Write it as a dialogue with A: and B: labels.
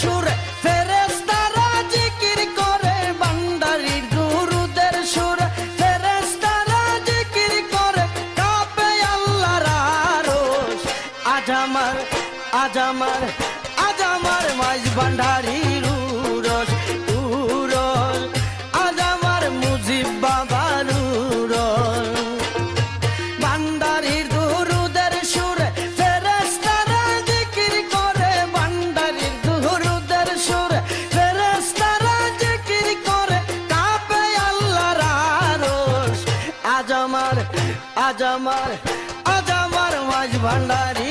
A: সুরে ফেরেস তারা জিকির করে? বান্দারির গুরুদের সুরে ফেরেস তারা জিকির করে? কাপে আল্লাহর আজ আমার আজ আমার আজ আমার আজ আমার আজ আমার আজ আমার মাঝ ভান্ডারির